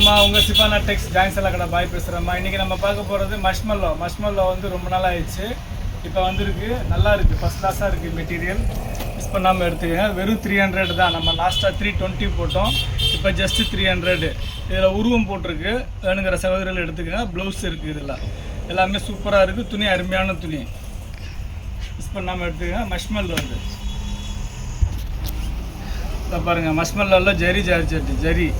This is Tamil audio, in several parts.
வாங்கம்மா உங்கள் சிபானா டெக்ஸ் ஜாயின்ஸ் எல்லாம் கடை பாய் பேசுகிறேம்மா இன்றைக்கி நம்ம பார்க்க போகிறது மஷ்மல்லோ மஷ்மல்லோ வந்து ரொம்ப நாள் ஆயிடுச்சு இப்போ வந்திருக்கு. நல்லா இருக்குது ஃபஸ்ட் கிளாஸாக இருக்குது மெட்டீரியல் மிஸ் பண்ணாமல் எடுத்துக்கங்க. வெறும் த்ரீ ஹண்ட்ரட் தான். நம்ம லாஸ்ட்டாக த்ரீ டுவெண்ட்டி போட்டோம். இப்போ ஜஸ்ட்டு த்ரீ ஹண்ட்ரடு இதில் உருவம் போட்டிருக்கு. வேணுங்கிற சகோதரிகள் எடுத்துக்கங்க. ப்ளவுஸ் இருக்குது இதில். எல்லாமே சூப்பராக இருக்குது துணி அருமையான துணி. மிஸ் பண்ணாமல் எடுத்துக்கங்க. மஷ்மல் வந்து. இதை பாருங்கள் மஷ்மல்லாவில் ஜரி ஜார்ஜ் ஜரி.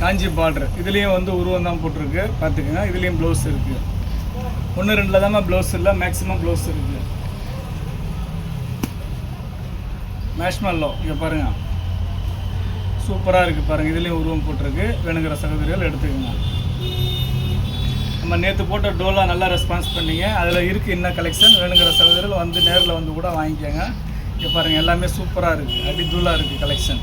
காஞ்சி பார்டர் இதுலேயும் வந்து உருவம் தான் போட்டிருக்கு. பார்த்துக்கோங்க இதுலேயும் ப்ளவுஸ் இருக்குது ஒன்று ரெண்டில் தான் ப்ளவுஸ் இல்லை மேக்ஸிமம் ப்ளவுஸ் இருக்குது மேஷ்மல்லோ இங்கே பாருங்கள் சூப்பராக இருக்குது பாருங்கள் இதுலேயும் உருவம் போட்டிருக்கு. வேணுங்கிற சகோதரிகள் எடுத்துக்கோங்க. நம்ம நேற்று போட்ட டோலா நல்லா ரெஸ்பான்ஸ் பண்ணிங்க. அதில் இருக்குது என்ன கலெக்ஷன் வேணுங்கிற சகோதரிகள் வந்து நேரில் வந்து கூட வாங்கிக்கோங்க. இங்கே பாருங்கள் எல்லாமே சூப்பராக இருக்குது அடி இருக்குது கலெக்ஷன்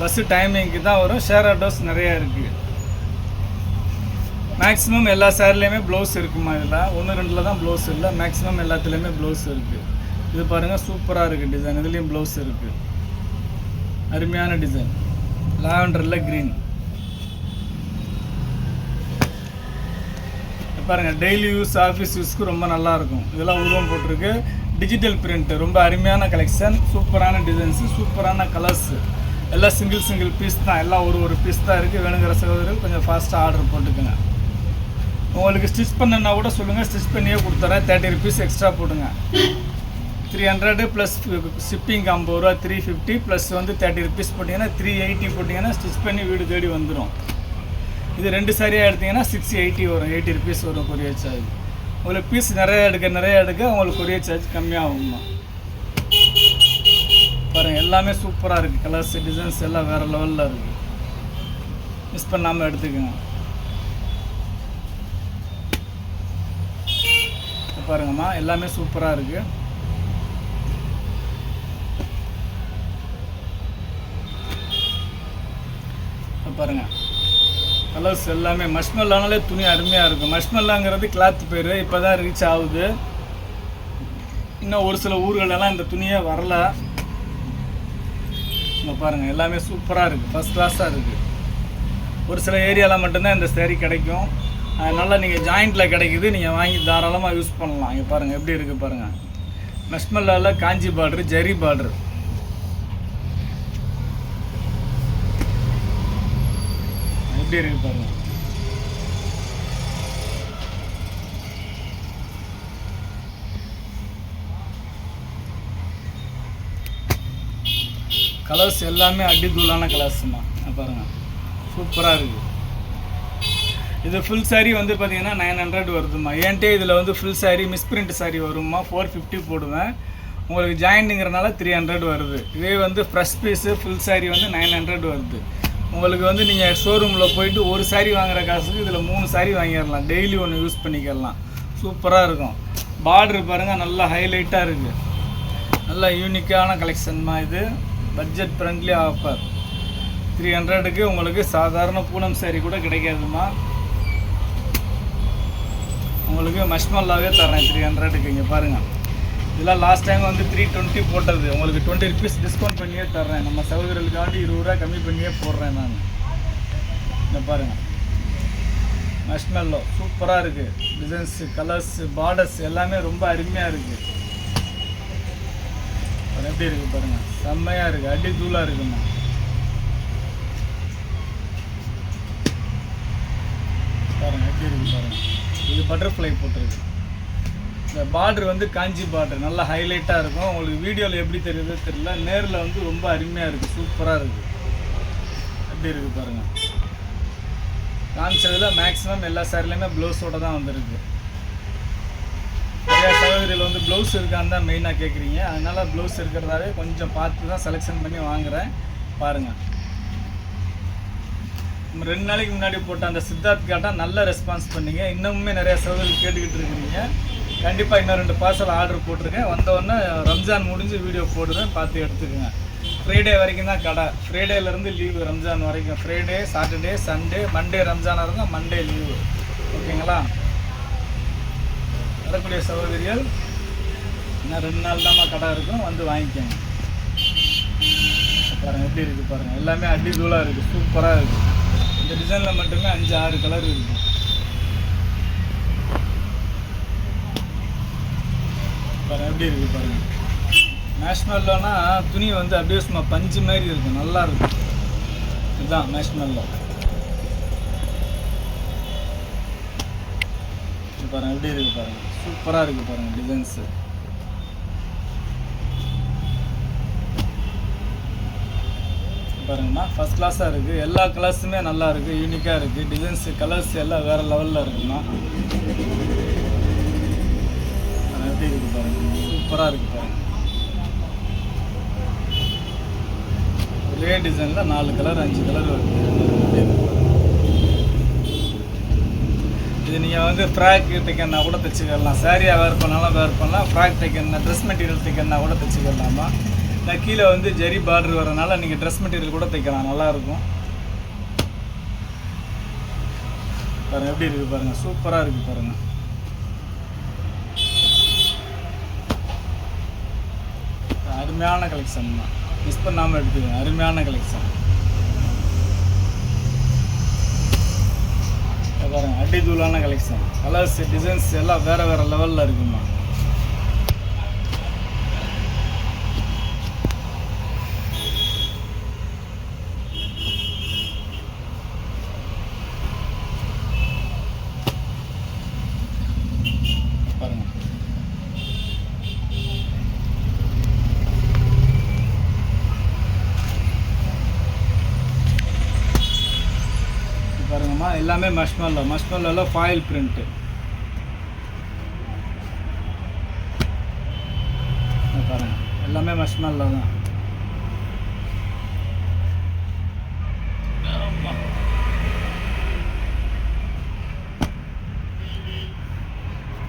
பஸ்ஸு டைமிங்க்கு தான் வரும். ஷேர் ஆட்டோஸ் நிறையா இருக்குது மேக்ஸிமம் எல்லா சேர்லேயுமே ப்ளவுஸ் இருக்குமா இதில்? ஒன்று ரெண்டில் தான் ப்ளவுஸ் இல்லை. மேக்ஸிமம் எல்லாத்துலேயுமே ப்ளவுஸ் இருக்குது இது பாருங்கள் சூப்பராக இருக்குது டிசைன் இதுலேயும் ப்ளவுஸ் இருக்குது அருமையான டிசைன் லாவெண்டரில் க்ரீன் பாருங்கள் டெய்லி யூஸ் ஆஃபீஸ் யூஸ்க்கு ரொம்ப நல்லாயிருக்கும் இதெல்லாம் உருவம் போட்டிருக்கு. டிஜிட்டல் பிரிண்ட்டு ரொம்ப அருமையான கலெக்ஷன் சூப்பரான டிசைன்ஸு சூப்பரான கலர்ஸு எல்லாம் சிங்கிள் சிங்கிள் பீஸ் தான். எல்லாம் ஒரு ஒரு பீஸ் தான் இருக்குது வேணுங்கிற சகோதரர்கள் கொஞ்சம் ஃபாஸ்ட்டாக ஆர்டர் போட்டுக்கோங்க. உங்களுக்கு ஸ்டிச் பண்ணனா கூட சொல்லுங்கள் ஸ்டிச் பண்ணியே கொடுத்துறேன். தேர்ட்டி ருபீஸ் எக்ஸ்ட்ரா போடுங்க. த்ரீ ஹண்ட்ரடு ப்ளஸ் ஷிப்பிங் ஐம்பது ரூபா த்ரீ ஃபிஃப்டி ப்ளஸ் வந்து தேர்ட்டி ருபீஸ் போட்டிங்கன்னா த்ரீ எயிட்டி போட்டிங்கன்னா ஸ்டிச் பண்ணி வீடு தேடி வந்துடும் இது ரெண்டு சாரியாக எடுத்தீங்கன்னா சிக்ஸ் எயிட்டி வரும். எயிட்டி ருபீஸ் வரும் கொரியர் சார்ஜ் உங்களுக்கு பீஸ் நிறையா எடுக்க நிறையா எடுக்க உங்களுக்கு கொரியர் சார்ஜ் கம்மியாகும்மா. பாருங்கள் எல்லாமே சூப்பராக இருக்குது கலர்ஸ் டிசைன்ஸ் எல்லாம் வேறு லெவலில் இருக்குது மிஸ் பண்ணாமல் எடுத்துக்கோங்க. பாருங்கம்மா எல்லாமே சூப்பராக இருக்குது பாருங்க. கலர்ஸ் எல்லாமே மஷ்மல்லானாலே துணி அருமையாக இருக்கும். மஷ்மல்லாங்கிறது கிளாத் பேர் இப்போ தான் ரீச் ஆகுது. இன்னும் ஒரு சில ஊர்களெல்லாம் இந்த துணியே வரல. இங்க பாருங்கள் எல்லாமே சூப்பராக இருக்குது ஃபஸ்ட் கிளாஸாக இருக்குது ஒரு சில ஏரியாவில் மட்டும்தான் இந்த சேரீ கிடைக்கும். அதனால் நீங்கள் ஜாயிண்ட்டில் கிடைக்குது நீங்கள் வாங்கி தாராளமாக யூஸ் பண்ணலாம். இங்கே பாருங்கள் எப்படி இருக்குது பாருங்கள் மெஷ்மல்லாவில் காஞ்சி பார்டரு ஜரி பார்டர் எப்படி இருக்குது பாருங்கள் கலர்ஸ் எல்லாமே அடிதூளான கலர்ஸ்மா பாருங்கள் சூப்பராக இருக்குது இது ஃபுல் சாரீ வந்து பார்த்தீங்கன்னா நைன் ஹண்ட்ரட் வருதுமா ஏன்ட்டே இதில் வந்து ஃபுல் சாரீ மிஸ்பிரிண்ட் சாரீ வருமா ஃபோர் ஃபிஃப்டி போடுவேன். உங்களுக்கு ஜாயின்ட்டுங்கிறனால த்ரீ ஹண்ட்ரட் வருது. இதே வந்து ஃப்ரெஷ் பீஸு ஃபுல் சாரீ வந்து நைன் ஹண்ட்ரட் வருது. உங்களுக்கு வந்து நீங்கள் ஷோரூமில் போயிட்டு ஒரு சாரீ வாங்குற காசுக்கு இதில் மூணு சாரீ வாங்கிடலாம். டெய்லி ஒன்று யூஸ் பண்ணிக்கலாம். சூப்பராக இருக்கும். பார்டர் பாருங்கள் நல்லா ஹைலைட்டாக இருக்குது நல்லா யூனிக்கான கலெக்ஷன்மா இது. பட்ஜெட் ஃப்ரெண்ட்லி ஆஃபர் த்ரீ ஹண்ட்ரடுக்கு உங்களுக்கு சாதாரண பூனம் சேரீ கூட கிடைக்காதுமா? உங்களுக்கு மஷ்மல்லாவே தரேன் த்ரீ ஹண்ட்ரடுக்கு இங்கே பாருங்கள் இதெல்லாம் லாஸ்ட் டைம் வந்து த்ரீ டுவெண்ட்டி போட்டது. உங்களுக்கு டுவெண்ட்டி ருபீஸ் டிஸ்கவுண்ட் பண்ணியே தர்றேன். நம்ம சகோதரர்களுக்காண்டி இருபது ரூபா கம்மி பண்ணியே போடுறேன் நான். இங்கே பாருங்கள் மஷ்மெல்லோ சூப்பராக இருக்குது டிசைன்ஸு கலர்ஸு பார்டர்ஸ் எல்லாமே ரொம்ப அருமையாக இருக்குது அப்புறம் எப்படி இருக்குது பாருங்கள் செம்மையாக இருக்குது அடி தூளாக இருக்குண்ணா பாருங்க எப்படி இருக்கு பாருங்க. இது பட்டர்ஃப்ளை போட்டிருக்கு. இந்த பார்டர் வந்து காஞ்சி பார்டர் நல்லா ஹைலைட்டாக இருக்கும். உங்களுக்கு வீடியோவில் எப்படி தெரியுதோ தெரியல. நேரில் வந்து ரொம்ப அருமையாக இருக்குது சூப்பராக இருக்குது எப்படி இருக்குது பாருங்க. காமிச்சதில் மேக்ஸிமம் எல்லா சாரிலையுமே ப்ளவுஸோட தான் வந்திருக்கு. நிறையா வந்து ப்ளவுஸ் இருக்கான்னு தான் மெயினாக கேட்குறீங்க அதனால் ப்ளவுஸ் இருக்கிறதாவே கொஞ்சம் பார்த்து தான் செலெக்ஷன் பண்ணி வாங்குறேன். பாருங்கள் ரெண்டு நாளைக்கு முன்னாடி போட்ட அந்த சித்தார்த் கேட்டால் நல்ல ரெஸ்பான்ஸ் பண்ணிங்க. இன்னமுமே நிறைய சகோதரர்கள் கேட்டுக்கிட்டு இருக்கிறீங்க. கண்டிப்பாக இன்னும் ரெண்டு பார்சல் ஆர்டர் போட்டிருக்கேன். வந்த ரம்ஜான் முடிஞ்சு வீடியோ போடுறேன். பார்த்து எடுத்துக்கோங்க. ஃப்ரைடே வரைக்கும் தான் கடை. ஃப்ரைடேலேருந்து லீவு ரம்ஜான் வரைக்கும். ஃப்ரைடே சாட்டர்டே சண்டே மண்டே ரம்ஜானாக இருக்கும் மண்டே லீவு ஓகேங்களா வரக்கூடிய சகோதரிகள் இன்னும் ரெண்டு நாள் தாம்மா கடை இருக்கும் வந்து வாங்கிக்கோங்க. பாருங்கள் எப்படி இருக்குது பாருங்கள் எல்லாமே அடி தூளாக இருக்குது சூப்பராக இருக்குது இந்த டிசைனில் மட்டுமே அஞ்சு ஆறு கலர் இருக்கும் பாருங்கள் எப்படி இருக்குது பாருங்கள் மேஷ்மெல்லோனா துணி வந்து அப்படியே சும்மா பஞ்சு மாதிரி இருக்கும் நல்லா இருக்கும் இதுதான் மேஷ்மெல்லோ பாருங்கள் எப்படி இருக்குது பாருங்கள் சூப்பராக இருக்குது பாருங்கள் டிசைன்ஸு பாருங்கண்ணா ஃபஸ்ட் கிளாஸாக இருக்குது எல்லா கலர்ஸுமே நல்லா இருக்குது யூனிக்காக இருக்குது டிசைன்ஸு கலர்ஸ் எல்லாம் வேறு லெவலில் இருக்குண்ணா. எப்படி இருக்குது பாருங்கள் சூப்பராக இருக்குது பாருங்கள் ஒரே டிசைனில் நாலு கலர் அஞ்சு கலர் வருது. இது நீங்கள் வந்து ஃப்ராக் தைக்கணுன்னா கூட தைச்சிக்கலாம். சாரியாக வேர் பண்ணாலும் வேர் பண்ணலாம். ஃப்ராக் தைக்கணுன்னா ட்ரெஸ் மெட்டீரியல் தைக்கணும்னா கூட தைச்சிக்கலாமா? நான் கீழே வந்து ஜரி பார்டர் வரனால நீங்கள் ட்ரெஸ் மெட்டீரியல் கூட தைக்கலாம். நல்லாயிருக்கும் பாருங்கள் எப்படி இருக்குது பாருங்கள் சூப்பராக இருக்குது பாருங்கள் அருமையான கலெக்ஷன் தான். மிஸ் பண்ணாமல் எடுத்துக்கோங்க. அருமையான கலெக்ஷன் பாருங்கள் அடி தூளான கலெக்ஷன் கலர்ஸ் டிசைன்ஸ் எல்லாம் வேறு வேறு லெவலில் இருக்குமா பாருங்க இது பாருங்கம்மா எல்லாமே மஷ்மல்லோ மஷ்மல்லோவில் ஃபாயில் பிரிண்ட்டு பாருங்க. எல்லாமே மஷ்மல்லோ தான். ஆமா.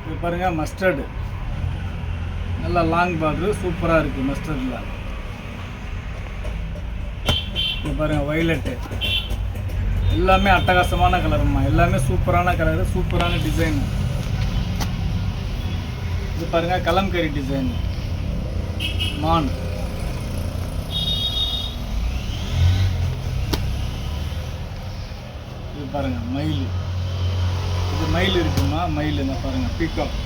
இது பாருங்க மஸ்டர்டு நல்லா லாங் பார்டர் சூப்பராக இருக்குது மஸ்டர்டில் இது பாருங்க வைலட்டு எல்லாமே அட்டகாசமான கலருமா எல்லாமே சூப்பரான கலரு சூப்பரான டிசைன் இது பாருங்க கலம்கரி டிசைன் மான். இது பாருங்க மயில். இது மயில் இருக்குமா? மயில் இந்த பாருங்கள் பீகாக்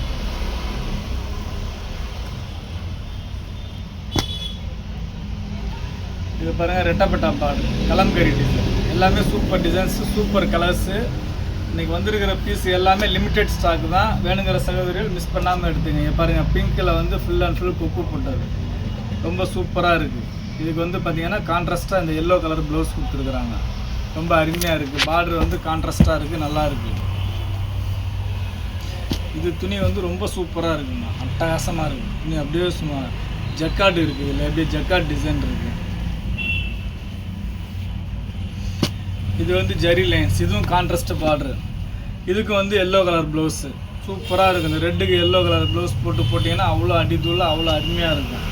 இது பாருங்க ரெட்டப்பட்டா பாடு கலம்கரி டிசைன் எல்லாமே சூப்பர் டிசைன்ஸ் சூப்பர் கலர்ஸு இன்றைக்கி வந்திருக்கிற பீஸ் எல்லாமே லிமிட்டெட் ஸ்டாக் தான். வேணுங்கிற சகோதரிகள் மிஸ் பண்ணாமல் எடுத்துங்க பாருங்கள் பாருங்க பிங்க்கில் வந்து ஃபுல் அண்ட் ஃபுல் கொக்கு போட்டது. ரொம்ப சூப்பராக இருக்குது இதுக்கு வந்து பார்த்திங்கன்னா கான்ட்ராஸ்ட்டாக இந்த எல்லோ கலர் ப்ளவுஸ் கொடுத்துருக்குறாங்க. ரொம்ப அருமையாக இருக்குது பார்டர் வந்து கான்ட்ராஸ்ட்டாக இருக்குது நல்லா இருக்குது இது துணி வந்து ரொம்ப சூப்பராக இருக்குங்க அட்டகாசமாக இருக்குது துணி அப்படியே சும்மா ஜக்காட் இருக்குது இதில் அப்படியே ஜக்காட் டிசைன் இருக்குது இது வந்து ஜெரி லைன்ஸ். இதுவும் கான்ட்ராஸ்ட் பார்டர் இதுக்கு வந்து எல்லோ கலர் ப்ளவுஸு சூப்பராக இருக்கும். இந்த ரெட்டுக்கு எல்லோ கலர் ப்ளவுஸ் போட்டு போட்டிங்கன்னா அவ்வளோ அடித்தூள் அவ்வளோ அருமையாக இருக்கும்.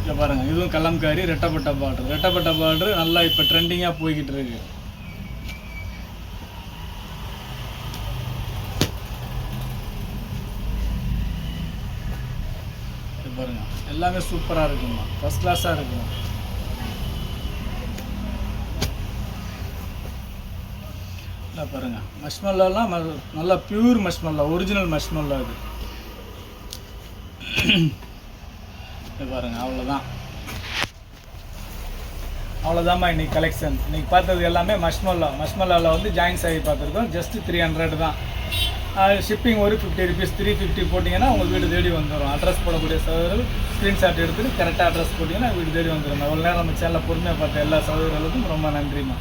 இங்க பாருங்கள் இதுவும் கலம்காரி ரெட்டப்பட்ட பார்டர் ரெட்டப்பட்ட பார்டர் நல்லா இப்போ ட்ரெண்டிங்காக போய்கிட்டு இருக்குது இது பாருங்க எல்லாமே சூப்பராக இருக்குமா ஃபஸ்ட் கிளாஸாக இருக்கும் நல்லா பாருங்க. மஷ்மல்லாலாம் நல்லா பியூர் மஷ்மல்லா ஒரிஜினல் மஷ்மல்லா இது பாருங்க அவ்வளோதான் அவ்வளோதாம்மா இன்னைக்கு கலெக்ஷன் இன்னைக்கு பார்த்தது எல்லாமே மஷ்மல்லா மஷ்மல்லாவில் வந்து ஜாயின் சாகி பார்த்துருக்கோம். ஜஸ்ட் த்ரீ ஹண்ட்ரட் தான். ஷிப்பிங் ஒரு ஃபிஃப்டி ருபீஸ் த்ரீ ஃபிஃப்டி போட்டிங்கன்னா உங்கள் வீடு தேடி வந்துடும் அட்ரஸ் போடக்கூடிய சகோதரர்கள் ஸ்க்ரீன்ஷாட் எடுத்துகிட்டு கரெக்டாக அட்ரஸ் போட்டிங்கன்னா வீடு தேடி வந்துடும் அவ்வளோ நேரம் நம்ம சேனலில் பொறுமையாக பார்த்த எல்லா சகோதரர்களுக்கும் ரொம்ப நன்றிம்மா.